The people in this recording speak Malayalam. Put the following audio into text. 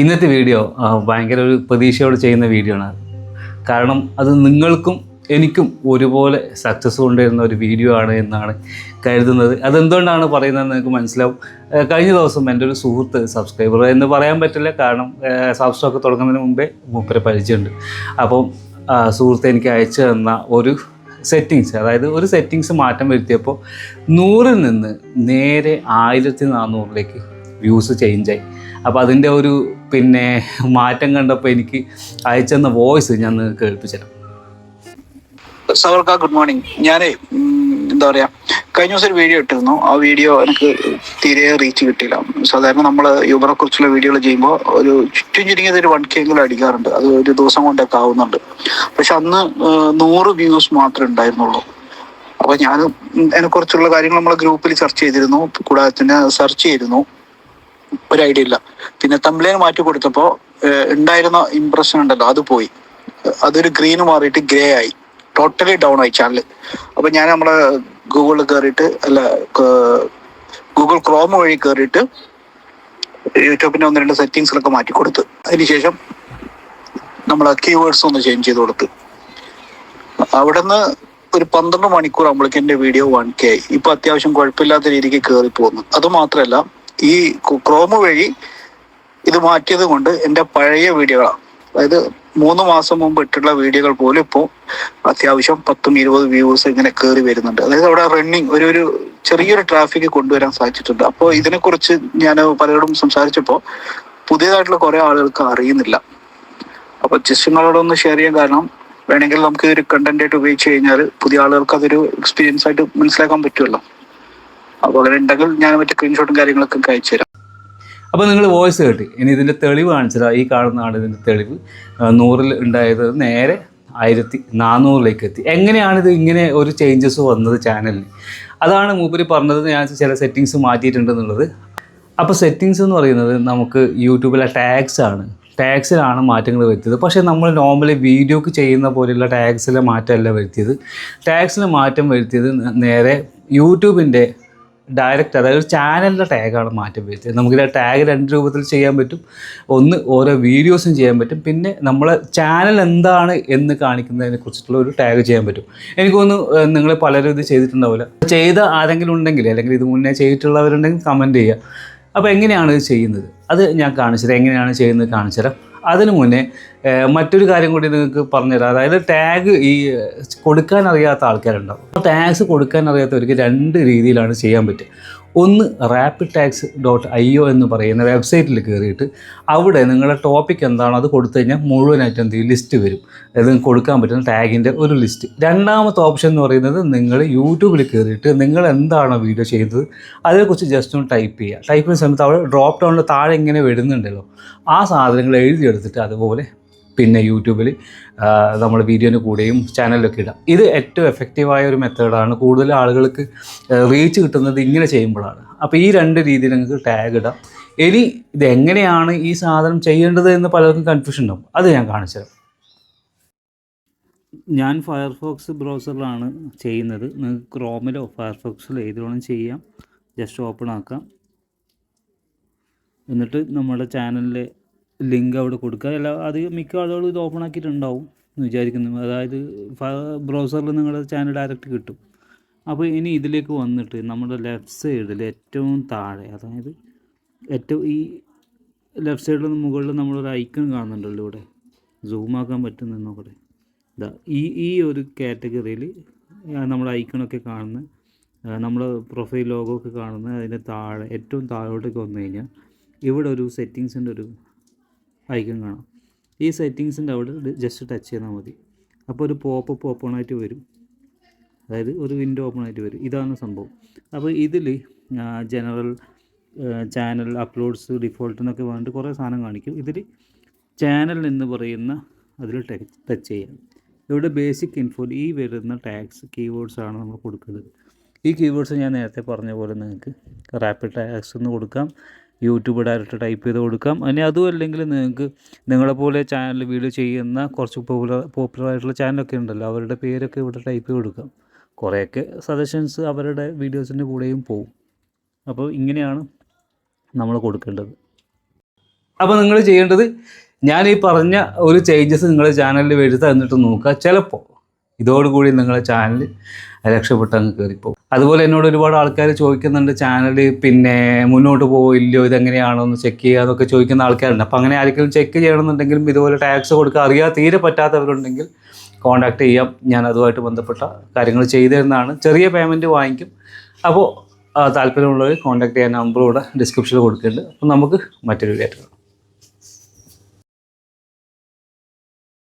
ഇന്നത്തെ വീഡിയോ ഭയങ്കര ഒരു പ്രതീക്ഷയോടെ ചെയ്യുന്ന വീഡിയോ ആണ് കാരണം അത് നിങ്ങൾക്കും എനിക്കും ഒരുപോലെ സക്സസ് കൊണ്ടുവരുന്ന ഒരു വീഡിയോ ആണ് എന്നാണ് കരുതുന്നത്. അതെന്തുകൊണ്ടാണ് പറയുന്നത് നിങ്ങൾക്ക് മനസ്സിലാവും. കഴിഞ്ഞ ദിവസം എന്റെ ഒരു സുഹൃത്ത് സബ്സ്ക്രൈബർ എന്ന് പറയാൻ പറ്റില്ല കാരണം സബ്സ്റ്റോക്ക് തുടങ്ങുന്നതിന് മുമ്പേ മൂപ്പരെ പരിചയമുണ്ട്. അപ്പം സുഹൃത്ത് എനിക്ക് അയച്ചു തന്ന ഒരു സെറ്റിങ്സ് അതായത് ഒരു സെറ്റിങ്സ് മാറ്റം വരുത്തിയപ്പോൾ നൂറിൽ നിന്ന് നേരെ ആയിരത്തി നാനൂറിലേക്ക് വ്യൂസ് ചേഞ്ചായി അപ്പോൾ അതിന്റെ ഒരു പിന്നെ മാറ്റം കണ്ടപ്പോൾ എനിക്ക് അയച്ചെന്ന വോയിസ് ഞാൻ നിങ്ങൾക്ക് കേൾപ്പിച്ചുതരാം സവർക്ക ഗുഡ് മോർണിംഗ് ഞാനേ എന്താ പറയാ കഴിഞ്ഞ ദിവസം ഒരു വീഡിയോ ഇട്ടിരുന്നു. ആ വീഡിയോ എനിക്ക് തീരെ റീച്ച് കിട്ടിയില്ല. സാധാരണ നമ്മൾ യൂബറെ കുറിച്ചുള്ള വീഡിയോകൾ ചെയ്യുമ്പോൾ ഒരു ചുറ്റും ചുരുങ്ങിയത് ഒരു വൺ കെ എങ്കിലും അടിക്കാറുണ്ട്. അത് ഒരു ദിവസം കൊണ്ടൊക്കെ ആവുന്നുണ്ട്. പക്ഷെ അന്ന് നൂറ് വ്യൂസ് മാത്രമേ ഉണ്ടായിരുന്നുള്ളൂ. അപ്പൊ ഞാൻ അതിനെ കുറിച്ചുള്ള കാര്യങ്ങൾ നമ്മളെ ഗ്രൂപ്പിൽ ചർച്ച ചെയ്തിരുന്നു. കൂടാതെ തന്നെ സെർച്ച് ചെയ്തിരുന്നു. ഒരു ഐഡിയ ഇല്ല. പിന്നെ തമ്പ്ലേൻ മാറ്റി കൊടുത്തപ്പോ ഉണ്ടായിരുന്ന ഇംപ്രഷൻ ഉണ്ടല്ലോ അത് പോയി. അതൊരു ഗ്രീന് മാറിയിട്ട് ഗ്രേ ആയി. ടോട്ടലി ഡൗൺ ആയി ചാനൽ അപ്പൊ ഞാൻ നമ്മളെ ഗൂഗിളിൽ കയറിയിട്ട് അല്ല ഗൂഗിൾ ക്രോം വഴി കയറിയിട്ട് യൂട്യൂബിന്റെ ഒന്ന് രണ്ട് സെറ്റിങ്സിലൊക്കെ മാറ്റി കൊടുത്ത്. അതിനുശേഷം നമ്മൾ കീവേഡ്സ് ഒന്ന് ചേഞ്ച് ചെയ്ത് കൊടുത്ത്. അവിടുന്ന് ഒരു പന്ത്രണ്ട് മണിക്കൂർ ആകുമ്പോഴേക്കും എന്റെ വീഡിയോ വൺ കെ ആയി. ഇപ്പൊ അത്യാവശ്യം കുഴപ്പമില്ലാത്ത രീതിക്ക് കയറി പോകുന്നു. അത് മാത്രമല്ല ഈ ക്രോമ് വഴി ഇത് മാറ്റിയത് കൊണ്ട് എന്റെ പഴയ വീഡിയോകളാണ്. അതായത് മൂന്ന് മാസം മുമ്പ് ഇട്ടുള്ള വീഡിയോകൾ പോലും ഇപ്പോൾ അത്യാവശ്യം പത്തും ഇരുപത് വ്യൂവേഴ്സ് ഇങ്ങനെ കയറി വരുന്നുണ്ട്. അതായത് അവിടെ റണ്ണിങ് ഒരു ഒരു ചെറിയൊരു ട്രാഫിക് കൊണ്ടുവരാൻ സാധിച്ചിട്ടുണ്ട്. അപ്പോൾ ഇതിനെക്കുറിച്ച് ഞാൻ പലരോടും സംസാരിച്ചപ്പോൾ പുതിയതായിട്ടുള്ള കുറേ ആളുകൾക്ക് അറിയുന്നില്ല. അപ്പൊ ജസ്റ്റ് നിങ്ങളോടൊന്ന് ഷെയർ ചെയ്യാൻ കാരണം വേണമെങ്കിൽ നമുക്ക് ഒരു കണ്ടന്റ് ആയിട്ട് ഉപയോഗിച്ച് കഴിഞ്ഞാൽ പുതിയ ആളുകൾക്ക് അതൊരു എക്സ്പീരിയൻസ് ആയിട്ട് മനസ്സിലാക്കാൻ പറ്റുമല്ലോ. അപ്പോൾ അങ്ങനെ ഉണ്ടെങ്കിൽ ഞാൻ മറ്റേ സ്ക്രീൻഷോട്ടും കാര്യങ്ങളൊക്കെ അയച്ചു തരാം. അപ്പോൾ നിങ്ങൾ വോയിസ് കേട്ടി. ഇനി ഇതിന്റെ തെളിവ് കാണിച്ചതാ. ഈ കാണുന്നതാണ് ഇതിന്റെ തെളിവ്. നൂറിൽ ഉണ്ടായത് നേരെ ആയിരത്തി നാനൂറിലേക്ക് എത്തി. എങ്ങനെയാണ് ഇത് ഇങ്ങനെ ഒരു ചേഞ്ചസ് വന്നത് ചാനലിന് അതാണ് മൂപ്പര് പറഞ്ഞത്. ഞാൻ ചില സെറ്റിങ്സ് മാറ്റിയിട്ടുണ്ടെന്നുള്ളത് അപ്പോൾ സെറ്റിങ്സ് എന്ന് പറയുന്നത് നമുക്ക് യൂട്യൂബിലെ ടാഗ്സ് ആണ്. ടാഗ്സിലാണ് മാറ്റങ്ങൾ വരുത്തിയത്. പക്ഷേ നമ്മൾ നോർമലി വീഡിയോക്ക് ചെയ്യുന്ന പോലെയുള്ള ടാഗ്സിലെ മാറ്റമല്ല വരുത്തിയത്. ടാക്സിലെ മാറ്റം വരുത്തിയത് നേരെ യൂട്യൂബിന്റെ ഡയറക്റ്റ് അതായത് ചാനലിന്റെ ടാഗാണ് മാറ്റം വരുത്തിയത്. നമുക്ക് ആ ടാഗ് രണ്ട് രൂപത്തിൽ ചെയ്യാൻ പറ്റും. ഒന്ന് ഓരോ വീഡിയോസും ചെയ്യാൻ പറ്റും. പിന്നെ നമ്മൾ ചാനൽ എന്താണ് എന്ന് കാണിക്കുന്നതിനെ കുറിച്ചിട്ടുള്ള ഒരു ടാഗ് ചെയ്യാൻ പറ്റും. എനിക്ക് തോന്നുന്നു നിങ്ങൾ പലരും ഇത് ചെയ്തിട്ടുണ്ടാവില്ല. ചെയ്ത ആരെങ്കിലും ഉണ്ടെങ്കിൽ അല്ലെങ്കിൽ ഇത് മുന്നേ ചെയ്തിട്ടുള്ളവരുണ്ടെങ്കിൽ കമന്റ് ചെയ്യുക. അപ്പോൾ എങ്ങനെയാണ് ഇത് ചെയ്യുന്നത്? അത് ഞാൻ കാണിച്ചുതരാം. എങ്ങനെയാണ് ചെയ്യുന്നത് കാണിച്ചുതരാം. അതിനു മുന്നേ മറ്റൊരു കാര്യം കൂടി നിങ്ങൾക്ക് പറഞ്ഞുതരാം. അതായത് ടാഗ് ഈ കൊടുക്കാൻ അറിയാത്ത ആൾക്കാരുണ്ടാവും. ടാഗ്സ് കൊടുക്കാൻ അറിയാത്തവർക്ക് രണ്ട് രീതിയിലാണ് ചെയ്യാൻ പറ്റുക. ഒന്ന് rapid tax dot I O എന്ന് പറയുന്ന വെബ്സൈറ്റിൽ കയറിയിട്ട് അവിടെ നിങ്ങളുടെ ടോപ്പിക് എന്താണോ അത് കൊടുത്തു കഴിഞ്ഞാൽ മുഴുവനായിട്ട് എന്ത് ചെയ്യും? ലിസ്റ്റ് വരും. അത് കൊടുക്കാൻ പറ്റുന്ന ടാഗിന്റെ ഒരു ലിസ്റ്റ് രണ്ടാമത്തെ ഓപ്ഷൻ എന്ന് പറയുന്നത് നിങ്ങൾ യൂട്യൂബിൽ കയറിയിട്ട് നിങ്ങൾ എന്താണോ വീഡിയോ ചെയ്യുന്നത് അതിനെക്കുറിച്ച് ജസ്റ്റ് ഒന്ന് ടൈപ്പ് ചെയ്യുക. ടൈപ്പ് ചെയ്യുന്ന സമയത്ത് അവിടെ ഡ്രോപ്പ് ഡൗണിൽ താഴെ ഇങ്ങനെ വരുന്നുണ്ടല്ലോ. ആ സാധനങ്ങൾ എഴുതിയെടുത്തിട്ട് അതുപോലെ പിന്നെ യൂട്യൂബിൽ നമ്മൾ വീഡിയോന് കൂടെയും ചാനലിലൊക്കെ ഇടാം. ഇത് ഏറ്റവും എഫക്റ്റീവായ ഒരു മെത്തേഡാണ് കൂടുതൽ ആളുകൾക്ക് റീച്ച് കിട്ടുന്നത് ഇങ്ങനെ ചെയ്യുമ്പോഴാണ്. അപ്പോൾ ഈ രണ്ട് രീതിയിൽ നിങ്ങൾക്ക് ടാഗ് ഇടാം. ഇനി ഇത് എങ്ങനെയാണ് ഈ സാധനം ചെയ്യേണ്ടത് എന്ന് പലർക്കും കൺഫ്യൂഷൻ ഉണ്ടാവും. അത് ഞാൻ കാണിച്ചു തരാം. ഞാൻ ഫയർഫോക്സ് ബ്രൗസറിലാണ് ചെയ്യുന്നത്. നിങ്ങൾക്ക് ക്രോമിലോ ഫയർഫോക്സിലോ ഏതിലോണം ചെയ്യാം. ജസ്റ്റ് ഓപ്പൺ ആക്കാം. എന്നിട്ട് നമ്മുടെ ചാനലിലെ ലിങ്ക് അവിടെ കൊടുക്കുക. അല്ല അത് മിക്ക ആളുകളും ഇത് ഓപ്പൺ ആക്കിയിട്ടുണ്ടാവും എന്ന് വിചാരിക്കുന്നു. അതായത് ബ്രൗസറിൽ നിങ്ങളുടെ ചാനൽ ഡയറക്റ്റ് കിട്ടും. അപ്പോൾ ഇനി ഇതിലേക്ക് വന്നിട്ട് നമ്മുടെ ലെഫ്റ്റ് സൈഡിൽ ഏറ്റവും താഴെ അതായത് ഏറ്റവും ഈ ലെഫ്റ്റ് സൈഡിൽ മുകളിൽ നമ്മളൊരു ഐക്കൺ കാണുന്നുണ്ടല്ലോ ഇവിടെ. സൂമാക്കാൻ പറ്റുന്ന നോക്കട്ടെ ഇതാ ഈ ഈ ഒരു കാറ്റഗറിയിൽ നമ്മുടെ ഐക്കണൊക്കെ കാണുന്ന നമ്മുടെ പ്രൊഫൈൽ ലോഗോ ഒക്കെ കാണുന്ന അതിന്റെ താഴെ ഏറ്റവും താഴോട്ടേക്ക് വന്നു കഴിഞ്ഞാൽ ഇവിടെ ഒരു സെറ്റിങ്സിന്റെ ഒരു ഐക്കൺ കാണാം. ഈ സെറ്റിങ്സിന്റെ അവിടെ ജസ്റ്റ് ടച്ച് ചെയ്താൽ മതി. അപ്പോൾ ഒരു പോപ്പപ്പ് ഓപ്പൺ ആയിട്ട് വരും. അതായത് ഒരു വിൻഡോ ഓപ്പൺ ആയിട്ട് വരും. ഇതാണ് സംഭവം. അപ്പോൾ ഇതിൽ ജനറൽ ചാനൽ അപ്ലോഡ്സ് ഡിഫോൾട്ട് എന്നൊക്കെ പറഞ്ഞിട്ട് കുറേ സാധനം കാണിക്കും. ഇതിൽ ചാനൽ എന്ന് പറയുന്ന അതിൽ ടച്ച് ചെയ്യാം. ഇവിടെ ബേസിക് ഇൻഫോ ഈ വരുന്ന ടാഗ്സ് ആണ് നമ്മൾ കൊടുക്കുന്നത്. ഈ കീവേഡ്സ് ഞാൻ നേരത്തെ പറഞ്ഞ പോലെ നിങ്ങൾക്ക് റാപ്പിഡ് ടാഗ്സ് എന്ന് കൊടുക്കാം. യൂട്യൂബ് ഡയറക്റ്റ് ടൈപ്പ് ചെയ്ത് കൊടുക്കാം. ഇനി അതും അല്ലെങ്കിൽ നിങ്ങൾക്ക് നിങ്ങളെപ്പോലെ ചാനൽ വീഡിയോ ചെയ്യുന്ന കുറച്ച് പോപ്പുലർ പോപ്പുലർ ആയിട്ടുള്ള ചാനലൊക്കെ ഉണ്ടല്ലോ അവരുടെ പേരൊക്കെ ഇവിടെ ടൈപ്പ് ചെയ്ത് കൊടുക്കാം. കുറേയൊക്കെ സജഷൻസ് അവരുടെ വീഡിയോസിന്റെ കൂടെയും പോവും. അപ്പോൾ ഇങ്ങനെയാണ് നമ്മൾ കൊടുക്കേണ്ടത്. അപ്പോൾ നിങ്ങൾ ചെയ്യേണ്ടത് ഞാൻ ഈ പറഞ്ഞ ഒരു ചേഞ്ചസ് നിങ്ങളുടെ ചാനലിൽ വരുത്താൻ എന്നിട്ട് നോക്കുക. ചിലപ്പോൾ ഇതോടുകൂടി നിങ്ങളുടെ ചാനൽ രക്ഷപ്പെട്ട് അങ്ങ് കയറിപ്പോകും അതുപോലെ എന്നോട് ഒരുപാട് ആൾക്കാർ ചോദിക്കുന്നുണ്ട് ചാനൽ പിന്നെ മുന്നോട്ട് പോവോ ഇല്ലയോ ഇതെങ്ങനെയാണോ ഒന്ന് ചെക്ക് ചെയ്യുക എന്നൊക്കെ ചോദിക്കുന്ന ആൾക്കാരുണ്ട്. അപ്പോൾ അങ്ങനെ ആരെങ്കിലും ചെക്ക് ചെയ്യണമെന്നുണ്ടെങ്കിലും ഇതുപോലെ ടാക്സ് കൊടുക്കുക അറിയാതെ തീരെ പറ്റാത്തവരുണ്ടെങ്കിൽ കോൺടാക്ട് ചെയ്യാം. ഞാൻ അതുമായിട്ട് ബന്ധപ്പെട്ട കാര്യങ്ങൾ ചെയ്തിരുന്നതാണ് ചെറിയ പേയ്മെന്റ് വാങ്ങിക്കും. അപ്പോൾ താല്പര്യമുള്ളവർ കോൺടാക്ട് ചെയ്യാൻ നമ്പർ ഇവിടെ ഡിസ്ക്രിപ്ഷനിൽ കൊടുക്കുന്നുണ്ട്. അപ്പോൾ നമുക്ക് മറ്റൊരു കാണാം.